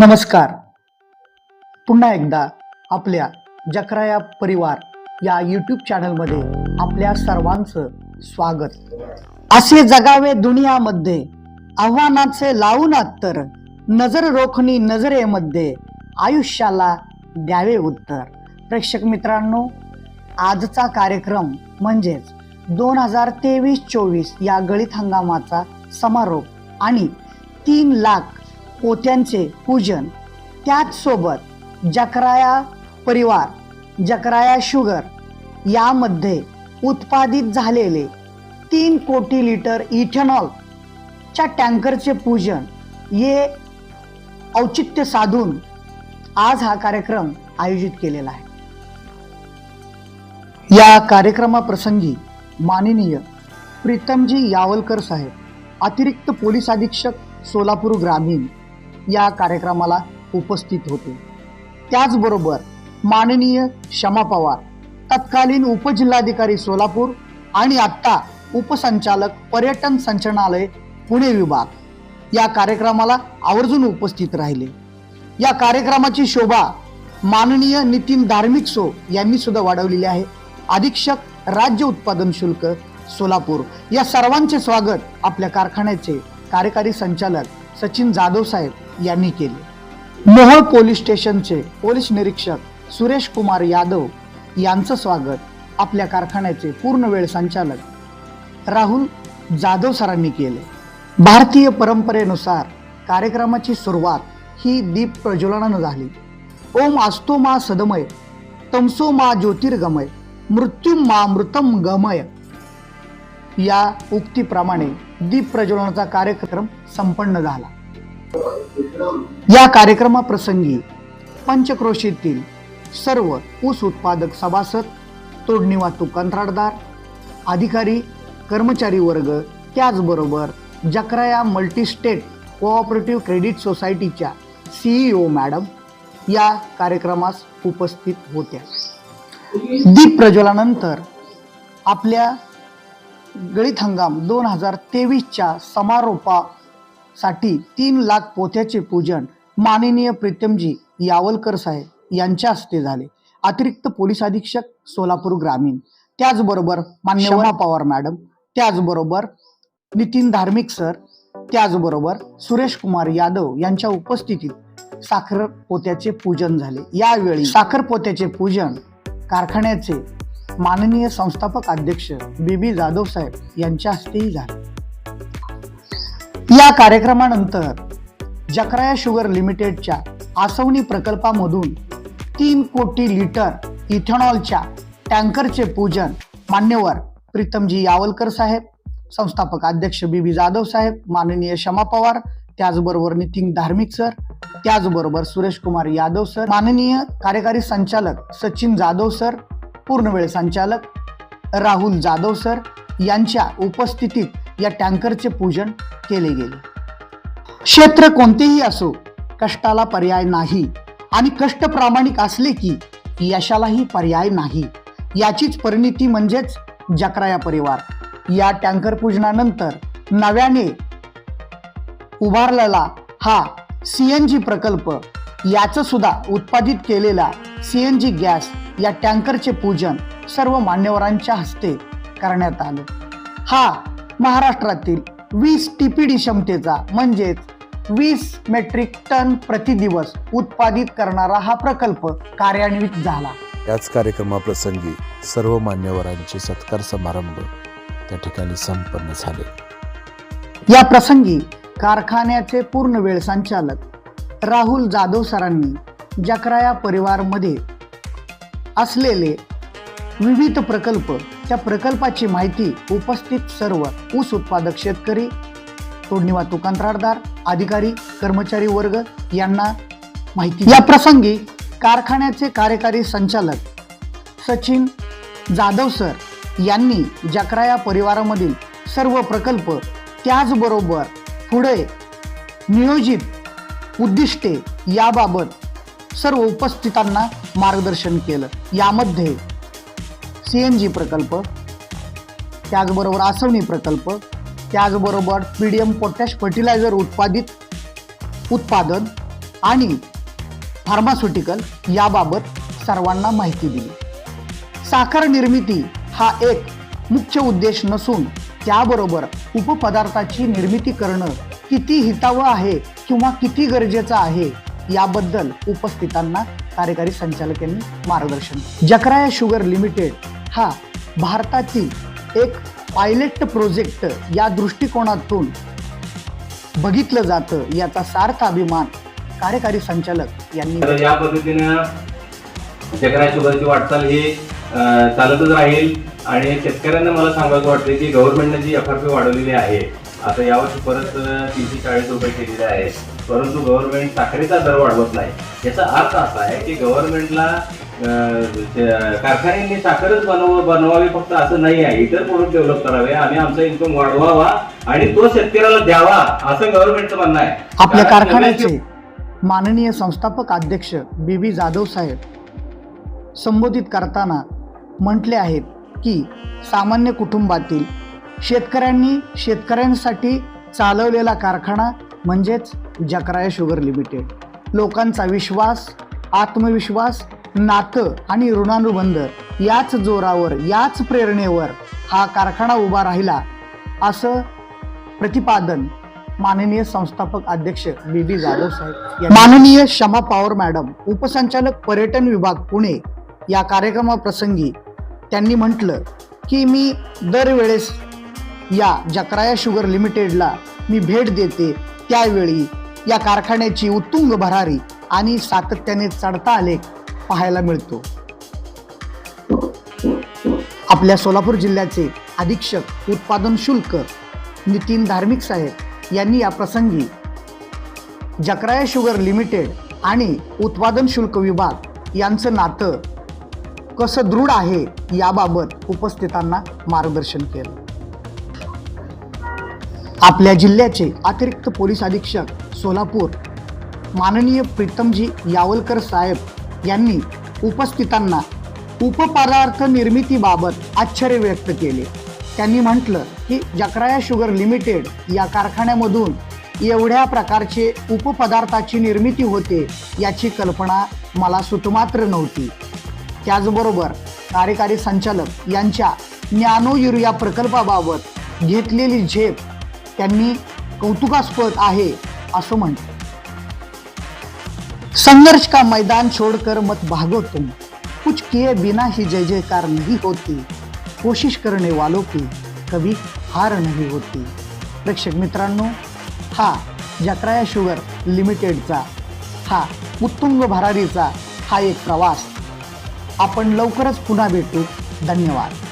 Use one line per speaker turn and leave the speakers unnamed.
नमस्कार. पुन्हा एकदा आपल्या जकराया परिवार या यूट्यूब चॅनलमध्ये आपल्या सर्वांचं स्वागत. असे जगावे दुनियामध्ये आव्हानाचे लावून तर नजर रोखणी नजरेमध्ये आयुष्याला द्यावे उत्तर. प्रेक्षक मित्रांनो आजचा कार्यक्रम म्हणजेच दोन हजार तेवीस चोवीस या गळीत हंगामाचा समारोप आणि तीन लाख पोत्यांचे पूजन. त्याचसोबत जकराया परिवार जकराया शुगर यामध्ये उत्पादित झालेले तीन कोटी लिटर इथेनॉलच्या टँकरचे पूजन. हे औचित्य साधून आज हा कार्यक्रम आयोजित केलेला आहे. या कार्यक्रमाप्रसंगी माननीय प्रीतमजी यावलकर साहेब अतिरिक्त पोलीस अधीक्षक सोलापूर ग्रामीण या कार्यक्रमाला उपस्थित होते. त्याचबरोबर माननीय शमा पवार तत्कालीन उपजिल्हाधिकारी सोलापूर आणि आत्ता उपसंचालक पर्यटन संचालनालय पुणे विभाग या कार्यक्रमाला आवर्जून उपस्थित राहिले. या कार्यक्रमाची शोभा माननीय नितीन धार्मिक सो यांनी सुद्धा वाढवलेली आहे. अधीक्षक राज्य उत्पादन शुल्क सोलापूर या सर्वांचे स्वागत आपल्या कारखान्याचे कार्यकारी संचालक सचिन जाधव साहेब यांनी केले. मोहोळ पोलीस स्टेशनचे पोलीस निरीक्षक सुरेश कुमार यादव यांचं स्वागत आपल्या कारखान्याचे पूर्ण वेळ संचालक राहुल जाधव सरांनी केले. भारतीय परंपरेनुसार कार्यक्रमाची सुरुवात ही दीप प्रज्वलनानं झाली. ओम आस्तो मा सदमय तमसो मा ज्योतिर्गमय मृत्युम मा मृतम गमय. या उक्तीप्रमाणे दीप प्रज्वलनाचा कार्यक्रम संपन्न झाला. या कार्यक्रमाप्रसंगी पंचक्रोशीतील सर्व ऊस उत्पादक सभासद तोडणी वाहतूक कंत्राटदार अधिकारी कर्मचारी वर्ग त्याचबरोबर जकराया मल्टीस्टेट कोऑपरेटिव्ह क्रेडिट सोसायटीच्या सीईओ मॅडम या कार्यक्रमास उपस्थित होत्या. दीप प्रज्वलानंतर आपल्या गळीत हंगाम दोन हजार तेवीसच्या समारोपा समारोपासाठी तीन लाख पोथ्याचे पूजन माननीय प्रीतमजी यावलकर साहेब यांच्या हस्ते झाले. अतिरिक्त पोलीस अधीक्षक सोलापूर ग्रामीण. त्याचबरोबर मान्यवर पवार मॅडम त्याचबरोबर नितीन धार्मिक सर त्याचबरोबर सुरेश कुमार यादव यांच्या उपस्थितीत साखर पोत्याचे पूजन झाले. यावेळी साखर पोत्याचे पूजन कारखान्याचे माननीय संस्थापक अध्यक्ष बीबी जाधव साहेब यांच्या हस्तेही झाले. या कार्यक्रमानंतर जकराया शुगर लिमिटेडच्या आसवनी प्रकल्पामधून तीन कोटी लिटर इथेनॉलच्या टँकरचे पूजन मान्यवर प्रीतमजी यावलकर साहेब संस्थापक अध्यक्ष बी बी जाधव साहेब माननीय क्षमा पवार त्याचबरोबर नितीन धार्मिक सर त्याचबरोबर सुरेश कुमार यादव सर माननीय कार्यकारी संचालक सचिन जाधव सर पूर्णवेळ संचालक राहुल जाधव सर यांच्या उपस्थितीत या टँकरचे पूजन केले गेले. क्षेत्र कोणतेही असो कष्टाला पर्याय नाही आणि कष्ट प्रामाणिक असले की यशालाही पर्याय नाही. याचीच परिणिती म्हणजेच जकराया परिवार. या टँकर पूजनानंतर नव्याने उभारलेला हा सीएनजी प्रकल्प याचं सुद्धा उत्पादित केलेला सीएनजी गॅस या टँकरचे पूजन सर्व मान्यवरांच्या हस्ते करण्यात आलं. हा महाराष्ट्रातील वीस टीपीडी क्षमतेचा म्हणजेच वीस मेट्रिक टन प्रतिदिवस उत्पादित करणारा हा प्रकल्प कार्यान्वित झाला.
याच कार्यक्रमाप्रसंगी सर्व मान्यवरांचे सत्कार समारंभ त्या ठिकाणी संपन्न झाले.
या प्रसंगी कारखान्याचे पूर्ण वेळ संचालक राहुल जाधव सरांनी जकराया परिवारमध्ये असलेले विविध प्रकल्प त्या प्रकल्पाची माहिती उपस्थित सर्व ऊस उत्पादक शेतकरी तोडणी वाहतूक कंत्राटदार अधिकारी कर्मचारी वर्ग यांना माहिती या प्रसंगी कारखान्याचे कार्यकारी संचालक सचिन जाधव सर यांनी जकराया परिवारामधील सर्व प्रकल्प त्याचबरोबर पुढे नियोजित उद्दिष्टे याबाबत सर्व उपस्थितांना मार्गदर्शन केलं. यामध्ये सी एन जी प्रकल्प त्याचबरोबर आसवणी प्रकल्प त्याचबरोबर P D M potash fertiliser उत्पादित उत्पादन आणि फार्मास्युटिकल याबाबत सर्वांना माहिती दिली. साखर निर्मिती हा एक मुख्य उद्देश नसून त्याबरोबर उपपदार्थाची निर्मिती करणं किती हितावं आहे किंवा किती गरजेचं आहे याबद्दल उपस्थितांना कार्यकारी संचालक यांनी मार्गदर्शन जकराया शुगर लिमिटेड हा भारताची एक पायलट प्रोजेक्ट या दृष्टिकोनातून बघितलं जातं याचा सार्थ अभिमान कार्यकारी संचालक यांनी
तर या पद्धतीनं चक्रा शुगरची वाटचाल ही चालतच राहील. आणि शेतकऱ्यांना मला सांगायचं वाटतं की गव्हर्नमेंटने जी एफ आर पी वाढवलेली आहे आता यावर्षी परत तीनशे चाळीस रुपये केलेले आहे परंतु गव्हर्नमेंट साखरेचा दर वाढवत नाही. याचा अर्थ असा आहे की गव्हर्नमेंटला कारखान्यांनी साखरच बनव बनवावी फक्त असं नाही आहे. इतर प्रोडक्ट डेव्हलप करावे. आम्ही आमचा इन्कम वाढवावा आणि तो शेतकऱ्याला द्यावा असं गव्हर्नमेंटचं म्हणणं आहे.
आपल्या कारखान्याचे माननीय संस्थापक अध्यक्ष बी बी जाधव साहेब संबोधित करताना म्हटले आहेत की सामान्य कुटुंबातील शेतकऱ्यांनी शेतकऱ्यांसाठी चालवलेला कारखाना म्हणजेच जकराया शुगर लिमिटेड लोकांचा विश्वास आत्मविश्वास नातं आणि ऋणानुबंध याच जोरावर याच प्रेरणेवर हा कारखाना उभा राहिला असं प्रतिपादन माननीय संस्थापक अध्यक्ष बी बी जाधव साहेब माननीय शमा पवार मॅडम उपसंचालक पर्यटन विभाग पुणे या कार्यक्रमाप्रसंगी त्यांनी म्हटलं की मी दरवेळेस या जकराया शुगर लिमिटेडला मी भेट देते. त्यावेळी या कारखान्याची उत्तुंग भरारी आणि सातत्याने चढता आलेख पाहायला मिळतो. आपल्या सोलापूर जिल्ह्याचे अधीक्षक उत्पादन शुल्क नितीन धार्मिक साहेब यांनी या प्रसंगी जकराया शुगर लिमिटेड आणि उत्पादन शुल्क विभाग यांचं नातं कसं दृढ आहे याबाबत उपस्थितांना मार्गदर्शन केलं. आपल्या जिल्ह्याचे अतिरिक्त पोलीस अधीक्षक सोलापूर माननीय प्रीतमजी यावलकर साहेब यांनी उपस्थितांना उपपदार्थ निर्मितीबाबत आश्चर्य व्यक्त केले. त्यांनी म्हटलं की जकराया शुगर लिमिटेड या कारखान्यामधून एवढ्या प्रकारचे उपपदार्थाची निर्मिती होते याची कल्पना मला सुतमात्र नव्हती. त्याचबरोबर कार्यकारी संचालक यांच्या ज्ञानो युरिया प्रकल्पाबाबत घेतलेली झेप त्यांनी कौतुकास्पद आहे असं म्हटलं. संघर्ष का मैदान छोड़कर मत भागो तुम। कुछ किए बिना ही जय जयकार नहीं होती। कोशिश करने वालों की कभी हार नहीं होती। प्रेक्षक मित्रांनो हा जकराया शुगर लिमिटेडचा हा उत्तुंग भरारीचा हा एक प्रवास। आपण लवकरच पुन्हा भेटू. धन्यवाद.